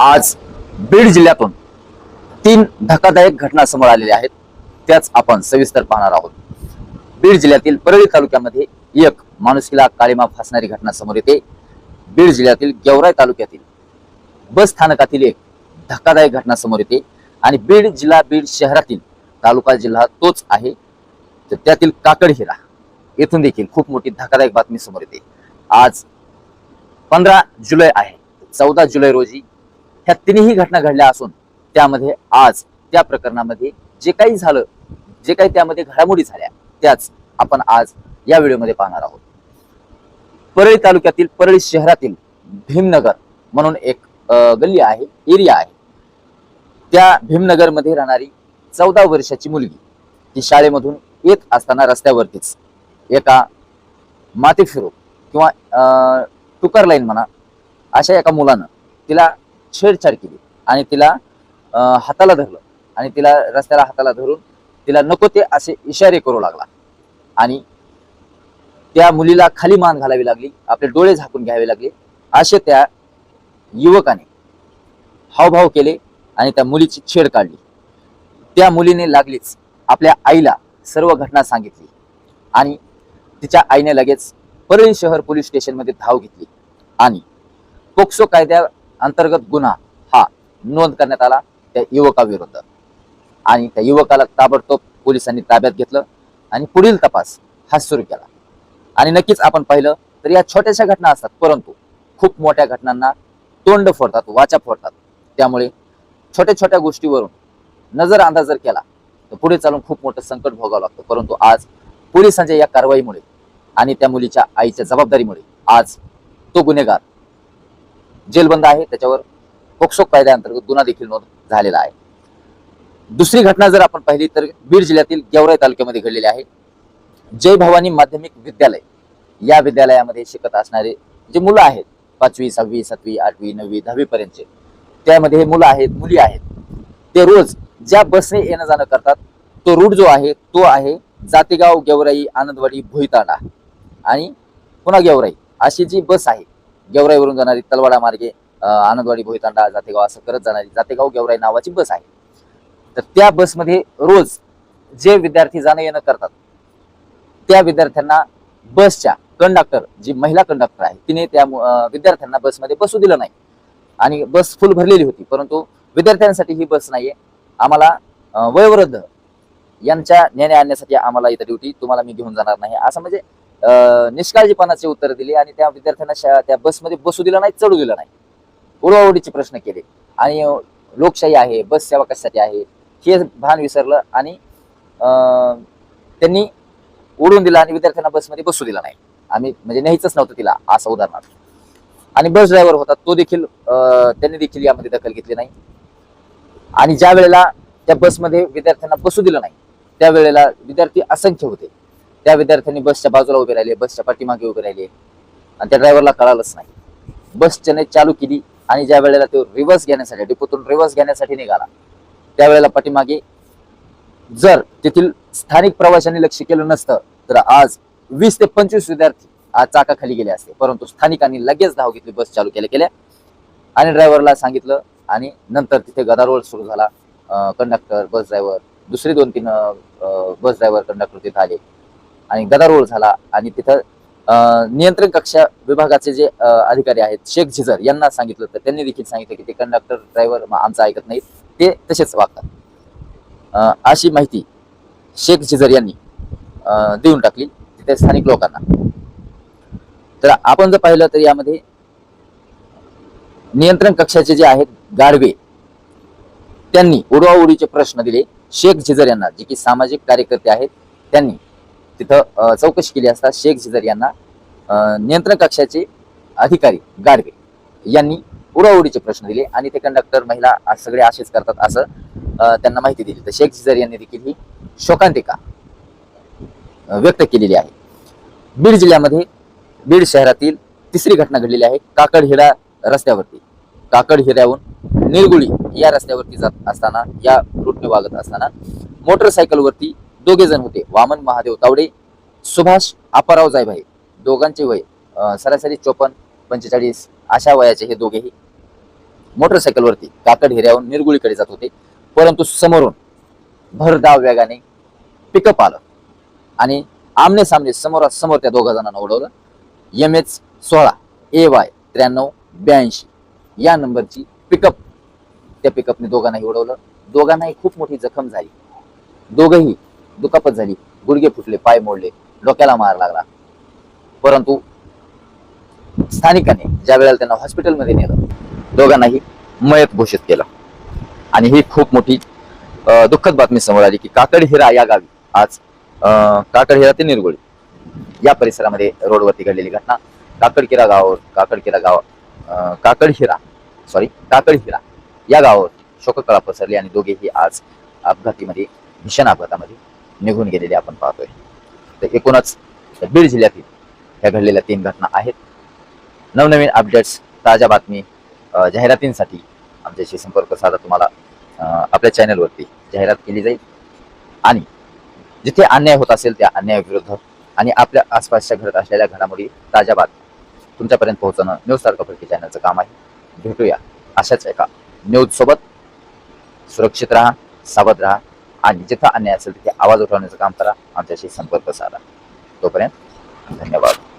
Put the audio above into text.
आज बीड जिल्ह्यातून तीन धक्कादायक घटना समोर आलेल्या आहेत. त्याच आपण सविस्तर पाहणार आहोत. बीड जिल्ह्यातील परळी तालुक्यामध्ये एक माणुसकीला काळीमा फासणारी घटना समोर येते. बीड जिल्ह्यातील गेवराई तालुक्यातील बस स्थानकातील एक धक्कादायक घटना समोर येते. आणि बीड जिल्हा बीड शहरातील तालुका जिल्हा तोच आहे. तर त्यातील काकडहिरा येथून देखील खूप मोठी धक्कादायक बातमी समोर येते. आज पंधरा जुलै आहे. चौदा जुलै रोजी ह्या तिन्ही घटना घडल्या असून त्यामध्ये आज त्या प्रकरणामध्ये जे काही झालं जे काही त्यामध्ये घडामोडी झाल्या त्याच आपण आज या व्हिडिओमध्ये पाहणार आहोत. परळी तालुक्यातील परळी शहरातील भीमनगर म्हणून एक गल्ली आहे एरिया आहे. त्या भीमनगरमध्ये राहणारी चौदा वर्षाची मुलगी ती शाळेमधून येत असताना रस्त्यावरतीच एका माती फिरो किंवा अं, टुकर लाईन म्हणा अशा एका मुलानं तिला छेडछाड केली. आणि तिला हाताला धरलं. आणि तिला रस्त्याला हाताला धरून तिला नको ते असे इशारे करू लागला. आणि त्या मुलीला खाली मान घालावी लागली. आपले डोळे झाकून घ्यावे लागले. असे त्या युवकाने हावभाव केले आणि त्या मुलीची छेड काढली. त्या मुलीने लागलीच आपल्या आईला सर्व घटना सांगितली. आणि तिच्या आईने लगेच परळी शहर पोलीस स्टेशनमध्ये धाव घेतली. आणि पोक्सो कायद्या अंतर्गत गुन्हा हा नोंद करण्यात आला त्या युवकाविरुद्ध आणि त्या युवकाला ताबडतोब पोलिसांनी ताब्यात घेतलं आणि पुढील तपास हा सुरू केला. आणि नक्कीच आपण पाहिलं तर या छोट्याशा घटना असतात परंतु खूप मोठ्या घटनांना तोंड फोडतात वाचा फोडतात. त्यामुळे छोट्या छोट्या गोष्टीवरून नजर अंदाज जर केला तर पुढे चालून खूप मोठं संकट भोगावं लागतं. परंतु आज पोलिसांच्या या कारवाईमुळे आणि त्या मुलीच्या आईच्या जबाबदारीमुळे आज तो गुन्हेगार जेलबंद आहे त्याच्यावर पोक्सो कायद्याअंतर्गत गुन्हा देखील नोंद झालेला आहे. दुसरी घटना जर आपण पाहिली तर बीड जिल्ह्यातील गेवराई तालुक्यामध्ये घडलेली आहे. जय भवानी माध्यमिक विद्यालय. या विद्यालयामध्ये शिकत असणारे जे मुलं आहेत पाचवी सहावी सातवी आठवी नववी दहावी पर्यंतचे त्यामध्ये हे मुलं आहेत मुली आहेत. ते रोज ज्या बसने येणं जाणं करतात तो रूट जो आहे तो आहे जातेगाव गेवराई आनंदवाडी भोईतांडा आणि पुन्हा गेवराई. अशी जी बस आहे गेवराईवरून जाणारी तलवाडा मार्गे आनंदवाडी भोईतांडा जातेगाव असं करत जाणारी जातेगाव गेवराई नावाची बस आहे. तर त्या बसमध्ये रोज जे विद्यार्थी जाणं येणं करतात त्या विद्यार्थ्यांना बसच्या कंडक्टर जी महिला कंडक्टर आहे तिने त्या विद्यार्थ्यांना बसमध्ये बसू दिलं नाही. आणि बस फुल भरलेली होती परंतु विद्यार्थ्यांसाठी ही बस नाहीये. आम्हाला वयोवृद्ध यांच्या नेण्या आणण्यासाठी आम्हाला इथं ड्युटी तुम्हाला मी घेऊन जाणार नाही. असं म्हणजे निष्काळजीपणाचे उत्तर दिले आणि त्या विद्यार्थ्यांना त्या बसमध्ये बसू दिलं नाही चढू दिलं नाही. उडवाउडीचे प्रश्न केले. आणि लोकशाही आहे बस सेवा कशासाठी आहे हे भान विसरलं आणि अं, त्यांनी उडून दिला आणि विद्यार्थ्यांना बसमध्ये बसू दिला नाही. आम्ही म्हणजे न्यायचंच नव्हतं तिला असं उदाहरणार्थ. आणि बस ड्रायव्हर होता तो देखील त्यांनी देखील यामध्ये दखल घेतली नाही. आणि ज्या वेळेला त्या बसमध्ये विद्यार्थ्यांना बसू दिलं नाही त्यावेळेला विद्यार्थी असंख्य होते. त्या विद्यार्थ्यांनी बसच्या बाजूला उभे राहिले बसच्या पाठीमागे उभे राहिले. आणि त्या ड्रायव्हरला कळालंच नाही. बस त्याने चालू केली आणि ज्या वेळेला तो रिव्हर्स घेण्यासाठी डिपोतून रिव्हर्स घेण्यासाठी निघाला त्यावेळेला पाठीमागे जर तेथील स्थानिक प्रवाशांनी लक्ष केलं नसतं तर आज वीस ते पंचवीस विद्यार्थी आज चाकाखाली गेले असते. परंतु स्थानिकांनी लगेच धाव घेतली बस चालू केल्या केल्या. आणि ड्रायव्हरला सांगितलं आणि नंतर तिथे गदारोळ सुरू झाला. कंडक्टर बस ड्रायव्हर दुसरे दोन तीन बस ड्रायव्हर कंडक्टर तिथे आले. आणि गदारोळ झाला. आणि तिथं नियंत्रण कक्षा विभागाचे जे अधिकारी आहेत शेख झिजर यांना सांगितलं तर त्यांनी देखील सांगितलं की ते कंडक्टर ड्रायव्हर आमचं ऐकत नाहीत. ते तसेच वागतात. अशी माहिती शेख झिजर यांनी देऊन टाकली तिथे स्थानिक लोकांना. तर आपण जर पाहिलं तर यामध्ये नियंत्रण कक्षाचे जे आहेत गाडवे त्यांनी उडवाउडीचे प्रश्न दिले. शेख झिजर यांना जे की सामाजिक कार्यकर्ते आहेत त्यांनी तिथं चौकशी केली असता शेख झिजर यांना नियंत्रण कक्षाचे अधिकारी गाडवे यांनी उडावडीचे प्रश्न दिले आणि ते कंडक्टर महिला सगळे असेच करतात असं त्यांना माहिती दिली. तर शेख झिजर यांनी देखील ही शोकांतिका व्यक्त केलेली आहे. बीड जिल्ह्यामध्ये बीड शहरातील तिसरी घटना घडलेली आहे. काकडहिरा रस्त्यावरती. काकडहिऱ्याहून निरगुळी या रस्त्यावरती जात असताना या रूटने वागत असताना मोटरसायकलवरती दोघे जण होते. वामन महादेव तावडे सुभाष आपाराव जायभाई दोघांचे वय सरासरी चोपन्न पंचेचाळीस अशा वयाचे हे दोघेही मोटरसायकलवरती काकड हिऱ्याहून निरगुळीकडे जात होते. परंतु समोरून भरधाव वेगाने पिकअप आलं आणि आमने सामने समोरासमोर त्या दोघा जणांना उडवलं एम एच सोळा ए वाय त्र्याण्णव ब्याऐंशी. या नंबरची पिकअप त्या पिकअपने दोघांनाही उडवलं दोघांनाही खूप मोठी जखम झाली. दोघंही दुखापत झाली. गुडघे फुटले पाय मोडले डोक्याला मार लागला. परंतु स्थानिकांनी ज्या वेळेला त्यांना हॉस्पिटलमध्ये नेलं दोघांनाही मयत घोषित केलं. आणि ही खूप मोठी दुःखद बातमी समोर आली की काकडहिरा या गावी आज काकडहिरा ते निरगुळी या परिसरामध्ये रोडवरती घडलेली घटना. काकडकिरा गावावर काकडकिरा गाव काकडहिरा सॉरी काकडहिरा या गावावर शोककळा पसरली आणि दोघेही आज अपघातीमध्ये भीषण अपघातामध्ये निघून गेलेले आपण पाहतोय. तर एकूणच बीड जिल्ह्यातील ह्या घडलेल्या तीन घटना आहेत. नवनवीन अपडेट्स ताज्या बातमी जाहिरातींसाठी आमच्याशी संपर्क साधा तुम्हाला आपल्या चॅनलवरती जाहिरात केली जाईल. आणि जिथे अन्याय होत असेल त्या अन्यायाविरुद्ध आणि आपल्या आसपासच्या घडत असलेल्या घडामोडी ताज्या बातम्या तुमच्यापर्यंत पोहोचणं न्यूज तारका फडके चॅनलचं काम आहे. भेटूया अशाच एका न्यूजसोबत सुरक्षित राहा सावध राहा. आणि जिथं अन्याय असेल तिथे आवाज उठवण्याचं काम करा आमच्याशी संपर्क साधा. तोपर्यंत धन्यवाद.